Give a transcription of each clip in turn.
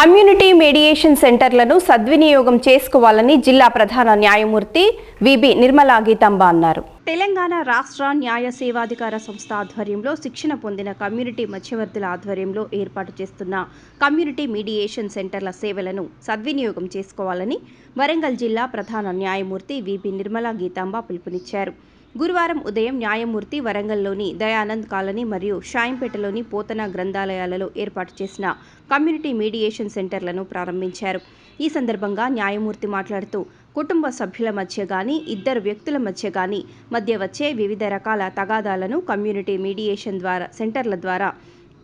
Community mediation సెంటర్లను సద్వినియోగం చేసుకోవాలని జిల్లా ప్రధాన న్యాయమూర్తి విబి నిర్మలా గీతాంబ అన్నారు. తెలంగాణ రాష్ట్ర న్యాయ సేవాధికార సంస్థ ఆధ్వర్యంలో శిక్షణ పొందిన కమ్యూనిటీ మధ్యవర్తుల ఆధ్వర్యంలో ఏర్పాటు చేస్తున్న కమ్యూనిటీ మీడియేషన్ సెంటర్ల సేవలను సద్వినియోగం చేసుకోవాలని వరంగల్ జిల్లా ప్రధాన న్యాయమూర్తి విబి నిర్మలా గీతాంబ పిలుపునిచ్చారు. గురువారం ఉదయం న్యాయమూర్తి వరంగల్లోని దయానంద్ కాలనీ మరియు షాయంపేటలోని పోతన గ్రంథాలయాలలో ఏర్పాటు చేసిన కమ్యూనిటీ మీడియేషన్ సెంటర్లను ప్రారంభించారు. ఈ సందర్భంగా న్యాయమూర్తి మాట్లాడుతూ కుటుంబ సభ్యుల మధ్య కానీ ఇద్దరు వ్యక్తుల మధ్య కానీ మధ్య వచ్చే వివిధ రకాల తగాదాలను కమ్యూనిటీ మీడియేషన్ ద్వారా సెంటర్ల ద్వారా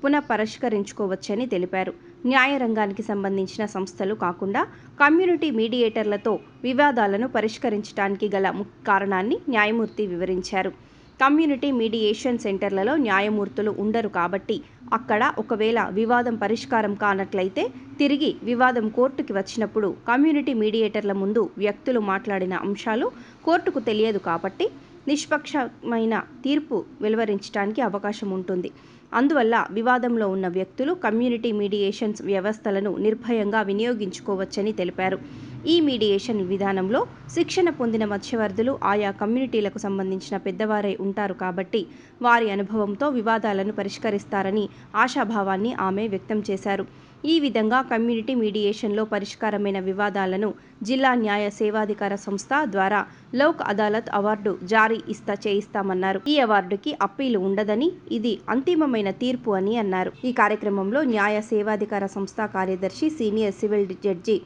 పునః పరిష్కరించుకోవచ్చని తెలిపారు. న్యాయ రంగానికి సంబంధించిన సంస్థలు కాకుండా కమ్యూనిటీ మీడియేటర్లతో వివాదాలను పరిష్కరించడానికి గల ముఖ్య కారణాన్ని న్యాయమూర్తి వివరించారు. కమ్యూనిటీ మీడియేషన్ సెంటర్లలో న్యాయమూర్తులు ఉండరు కాబట్టి అక్కడ ఒకవేళ వివాదం పరిష్కారం కానట్లయితే తిరిగి వివాదం కోర్టుకి వచ్చినప్పుడు కమ్యూనిటీ మీడియేటర్ల ముందు వ్యక్తులు మాట్లాడిన అంశాలు కోర్టుకు తెలియదు కాబట్టి నిష్పక్షమైన తీర్పు వెలువరించడానికి అవకాశం ఉంటుంది. అందువల్ల వివాదంలో ఉన్న వ్యక్తులు కమ్యూనిటీ మీడియేషన్స్ వ్యవస్థలను నిర్భయంగా వినియోగించుకోవచ్చని తెలిపారు. ఈ మీడియేషన్ విధానంలో శిక్షణ పొందిన మత్స్యవర్ధులు ఆయా కమ్యూనిటీలకు సంబంధించిన పెద్దవారై ఉంటారు కాబట్టి వారి అనుభవంతో వివాదాలను పరిష్కరిస్తారని ఆశాభావాన్ని ఆమె వ్యక్తం చేశారు. ఈ విధంగా కమ్యూనిటీ మీడియేషన్లో పరిష్కారమైన వివాదాలను జిల్లా న్యాయ సేవాధికార సంస్థ ద్వారా లోక్ అదాలత్ అవార్డు జారీ ఇస్తా చేయిస్తామన్నారు. ఈ అవార్డుకి అప్పీలు ఉండదని ఇది అంతిమమైన తీర్పు అని అన్నారు. ఈ కార్యక్రమంలో న్యాయ సేవాధికార సంస్థ కార్యదర్శి senior civil judge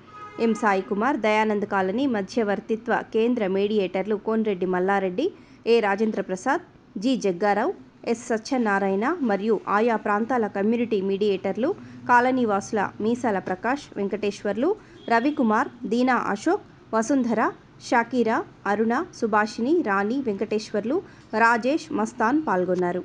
M Sai Kumar Dayanand colony మధ్యవర్తిత్వ కేంద్ర మీడియేటర్లు Konreddy Mallareddy A Rajendra Prasad G Jaggarao S Satyanarayana మరియు ఆయా ప్రాంతాల కమ్యూనిటీ మీడియేటర్లు కాలనీవాసుల మీసాల ప్రకాష్ వెంకటేశ్వర్లు రవికుమార్ దీనా అశోక్ వసుంధర షాకీరా అరుణ సుభాషిణి రాణి వెంకటేశ్వర్లు రాజేష్ మస్తాన్ పాల్గొన్నారు.